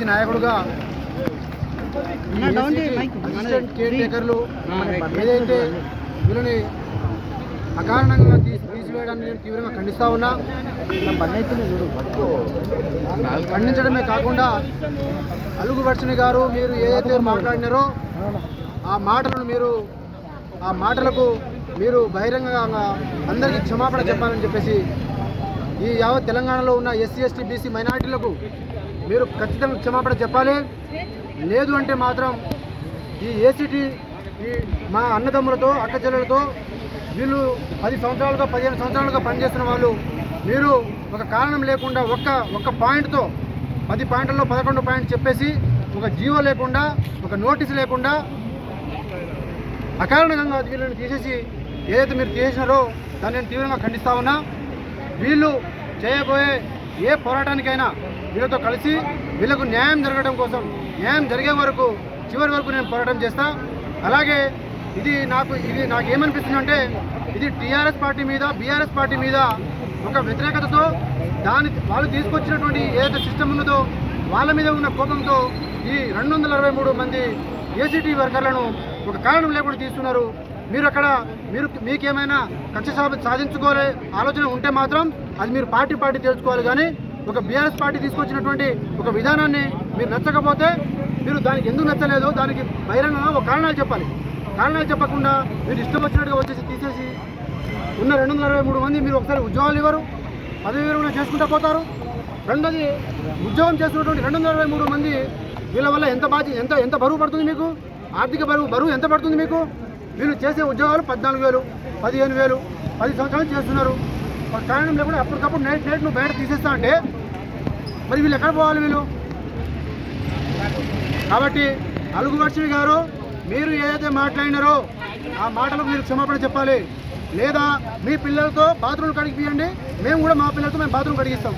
PCC నాయకుడుగా ఈ ACT assistant care టేకర్లు ఏదైతే వీళ్ళని అకారణంగా తీసి తీసివేయడాన్ని నేను తీవ్రంగా ఖండిస్తా ఉన్నా ఖండించడమే కాకుండా అలుగు వర్షిణి గారు మీరు ఏదైతే మాట్లాడినారో ఆ మాటలను మీరు ఆ మాటలకు మీరు బహిరంగంగా అందరికీ క్షమాపణ చెప్పాలని చెప్పేసి ఈ యావత్ తెలంగాణలో ఉన్న ఎస్సీ ఎస్టీ బీసీ మైనారిటీలకు మీరు ఖచ్చితంగా క్షమాపణ చెప్పాలి. లేదు అంటే మాత్రం ఈ ఏసీటీ ఈ మా అన్నదమ్ములతో అక్కచెల్లెలతో వీళ్ళు పది సంవత్సరాలుగా పదిహేను సంవత్సరాలుగా పనిచేస్తున్న వాళ్ళు మీరు ఒక కారణం లేకుండా ఒక్క ఒక్క పాయింట్తో పది పాయింట్లలో పదకొండు పాయింట్ చెప్పేసి ఒక జీవో లేకుండా ఒక నోటీస్ లేకుండా అకారణంగా వీళ్ళని తీసేసి ఏదైతే మీరు తీసేసినారో దాన్ని నేను తీవ్రంగా ఖండిస్తా ఉన్నా వీళ్ళు చేయబోయే ఏ పోరాటానికైనా వీళ్ళతో కలిసి వీళ్ళకు న్యాయం జరగడం కోసం న్యాయం జరిగే వరకు చివరి వరకు నేను పోరాటం చేస్తా. అలాగే ఇది నాకు ఇది నాకు ఏమనిపిస్తుందంటే ఇది టీఆర్ఎస్ పార్టీ మీద బీఆర్ఎస్ పార్టీ మీద ఒక వ్యతిరేకతతో దాని వాళ్ళు తీసుకొచ్చినటువంటి ఏదైతే సిస్టమ్ ఉన్నదో వాళ్ళ మీద ఉన్న కోపంతో ఈ రెండు వందల అరవై మూడు మంది ఏసీటీ వర్కర్లను ఒక కారణం లేకుండా తీస్తున్నారు. మీరు అక్కడ మీరు మీకేమైనా కక్ష సాధించుకోలే ఆలోచన ఉంటే మాత్రం అది మీరు పార్టీ పార్టీ తెలుసుకోవాలి కానీ ఒక బీఆర్ఎస్ పార్టీ తీసుకొచ్చినటువంటి ఒక విధానాన్ని మీరు నచ్చకపోతే మీరు దానికి ఎందుకు నచ్చలేదో దానికి బహిరంగంగా ఒక కారణాలు చెప్పాలి. కారణాలు చెప్పకుండా మీరు ఇష్టం వచ్చినట్టుగా వచ్చేసి తీసేసి ఉన్న రెండు వందల అరవై మూడు మంది మీరు ఒకసారి ఉద్యోగాలు ఇవ్వరు పదవి విరమణ చేసుకుంటూ పోతారు. రెండోది ఉద్యోగం చేస్తున్నటువంటి రెండు వందల అరవై మూడు మంది వీళ్ళ వల్ల ఎంత బాధ్యత ఎంత ఎంత బరువు పడుతుంది మీకు? ఆర్థిక బరువు బరువు ఎంత పడుతుంది మీకు? వీళ్ళు చేసే ఉద్యోగాలు పద్నాలుగు వేలు పదిహేను వేలు పది సంవత్సరాలు చేస్తున్నారు. ఒక కారణం లేకుండా అప్పటికప్పుడు నైట్ నైట్ నువ్వు బయట తీసేస్తా అంటే మరి వీళ్ళు ఎక్కడ పోవాలి వీళ్ళు? కాబట్టి అలుగు గారు మీరు ఏదైతే మాట్లాడినారో ఆ మాటలకు మీరు క్షమాపణ చెప్పాలి. లేదా మీ పిల్లలతో బాత్రూమ్ కడిగిపియండి మేము కూడా మా పిల్లలతో మేము బాత్రూమ్ కడిగిస్తాం.